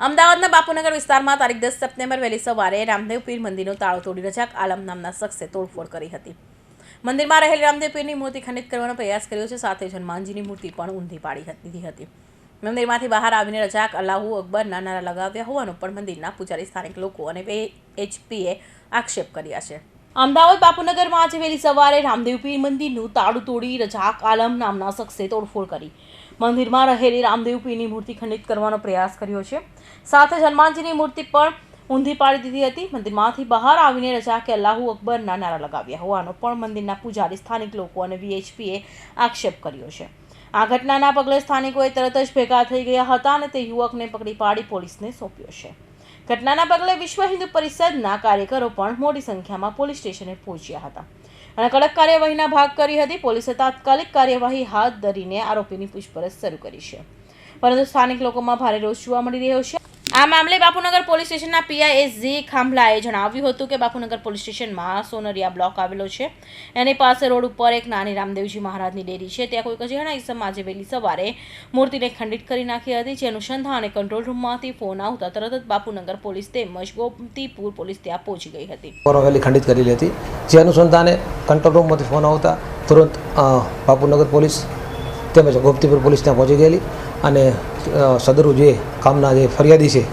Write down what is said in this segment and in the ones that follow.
અમદાવાદના બાપુનગર વિસ્તારમાં તારીખ દસ સપ્ટેમ્બર વહેલી સવારે રામદેવ પીર મંદિરનો તાળો તોડી રજાક આલમ નામના શખ્સે તોડફોડ કરી હતી. મંદિરમાં રહેલી રામદેવ પીરની મૂર્તિ ખંડિત કરવાનો પ્રયાસ કર્યો છે, સાથે જ હનુમાનજીની મૂર્તિ પણ ઊંધી પાડી દીધી હતી. મંદિરમાંથી બહાર આવીને રજાક અલ્લાહુ અકબરના નારા લગાવ્યા હોવાનું પણ મંદિરના પૂજારી સ્થાનિક લોકો અને એચપીએ આક્ષેપ કર્યા છે. અમદાવાદ બાપુનગરમાં આજે વહેલી સવારે રામદેવ પીર મંદિરનું તાળું તોડી રજાક આલમ નામના શખ્સે તોડફોડ કરી. મંદિરમાં રહેલી રામદેવ પીરની મૂર્તિ ખંડિત કરવાનો પ્રયાસ કર્યો છે. સાથે હનુમાનજીની મૂર્તિ પણ ઊંધી પાડી દીધી હતી. મંદિરમાંથી બહાર આવીને રજા કે અલ્લાહુ અકબરના નારા લગાવ્યા હોવાનો પણ મંદિરના પૂજારી, સ્થાનિક લોકો અને વીએચપીએ આક્ષેપ કર્યો છે. આ ઘટનાના પગલે સ્થાનિકોએ તરત જ ભેગા થઈ ગયા હતા અને તે યુવકને પકડી પાડી પોલીસને સોંપ્યો છે. ઘટનાના પગલે વિશ્વ હિન્દુ પરિષદના કાર્યકરો પણ મોટી સંખ્યામાં પોલીસ સ્ટેશને પહોંચ્યા હતા. અને કડક કાર્યવાહીના ભાગ કરી હતી, પોલીસે તાત્કાલિક કાર્યવાહી હાથ ધરીને આરોપીની પૂછપરછ શરૂ કરી છે. પરંતુ સ્થાનિક લોકોમાં ભારે રોષ જોવા મળી રહ્યો છે. આ મામલે બાપુનગર પોલીસ સ્ટેશનના પીઆઈએસજી ખાંભલાએ જણાવ્યું હતું કે બાપુનગર પોલીસ સ્ટેશનમાં સોનરિયા બ્લોક આવેલો છે. એની પાસે રોડ ઉપર એક નાની રામદેવજી મહારાજની ડેરી છે. ત્યાં કોઈ કજેણા ઈસમ આજે વહેલી સવારે મૂર્તિને ખંડિત કરી નાખી હતી, જે અનુસંધાને કંટ્રોલ રૂમમાંથી ફોન આવતા તરત જ બાપુનગર પોલીસ તેમજ ગોમતીપુર પોલીસ ત્યાં પહોંચી ગઈ હતી. વહેલી ખંડિત કરેલી હતી. જે અનુસંધાને કંટ્રોલ રૂમમાંથી ફોન આવતા, તુરંત બાપુનગર પોલીસ તેમજ ગોપતીપુર પોલીસ ત્યાં પહોંચી ગયેલી અને સદરુ જે કામના જે ફરિયાદી છે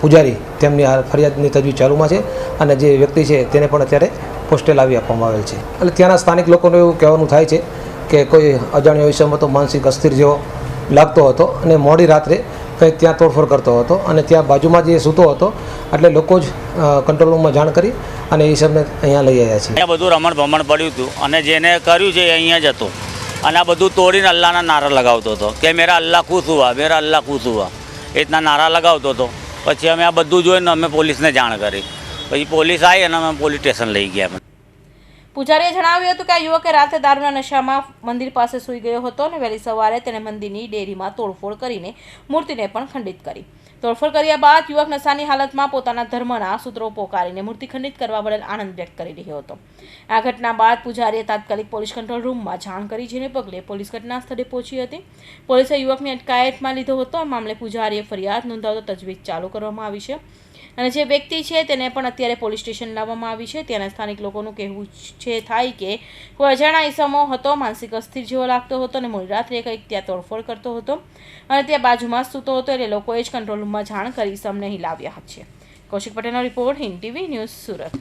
પૂજારી, તેમની આ ફરિયાદની તજવીજ ચાલુમાં છે અને જે વ્યક્તિ છે તેને પણ અત્યારે પોસ્ટે લાવી આપવામાં આવેલ છે. એટલે ત્યાંના સ્થાનિક લોકોનું એવું કહેવાનું થાય છે કે કોઈ અજાણ્યો વિષયમાં તો માનસિક અસ્થિર જેવો લાગતો હતો અને મોડી રાત્રે કંઈક ત્યાં તોડફોડ કરતો હતો અને ત્યાં બાજુમાં જે સૂતો હતો એટલે લોકો જ કંટ્રોલ રૂમમાં જાણ કરી અને એ સબને અહીંયા લઈ આવ્યા છે. બધું રમણ ભમણ પડ્યું હતું અને જેને કર્યું છે એ અહીંયા જ હતો. અને આ બધું તોડીને અલ્લાહના નારા લગાવતો હતો કે મેરા અલ્લાહ ખુશ હુઆ, મેરા અલ્લાહ ખુશ હુઆ. એ રીતના નારા લગાવતો હતો. પછી અમે આ બધું જોઈને અમે પોલીસને જાણ કરી. પછી પોલીસ આવી અને અમે પોલીસ સ્ટેશન લઈ ગયા. પૂજારીએ જણાવ્યું હતું કે આ યુવકે રાતે દારૂના નશામાં મંદિર પાસે સૂઈ ગયો હતો અને વહેલી સવારે તેણે મંદિરની ડેરીમાં તોડફોડ કરીને મૂર્તિને પણ ખંડિત કરી. તોડફોડ કર્યા બાદ યુવક નશાની હાલતમાં પોતાના ધર્મના સૂત્રો પોકારીને મૂર્તિ ખંડિત કરવા બદલ આનંદ વ્યક્ત કરી રહ્યો હતો. આ ઘટના બાદ પૂજારીએ તાત્કાલિક પોલીસ કંટ્રોલ રૂમમાં જાણ કરી, જેને પગલે પોલીસ ઘટના સ્થળે પહોંચી હતી. પોલીસે યુવકને અટકાયતમાં લીધો હતો. આ મામલે પૂજારીએ ફરિયાદ નોંધાવતો તજવીજ ચાલુ કરવામાં આવી છે. અને જે વ્યક્તિ છે તેને પણ અત્યારે પોલીસ સ્ટેશન લાવવામાં આવી છે. ત્યાંના સ્થાનિક લોકોનું કહેવું છે થાય કે કોઈ અજાણા ઈસમો હતો, માનસિક અસ્થિર જેવો લાગતો હતો અને મોડી રાત્રે કંઈક ત્યાં તોડફોડ કરતો હતો અને ત્યાં બાજુમાં સૂતો હતો એટલે લોકોએ જ કંટ્રોલ રૂમમાં જાણ કરી ઈસમને અહીં લાવ્યા છે. કૌશિક પટેલનો report Hind TV news Surat.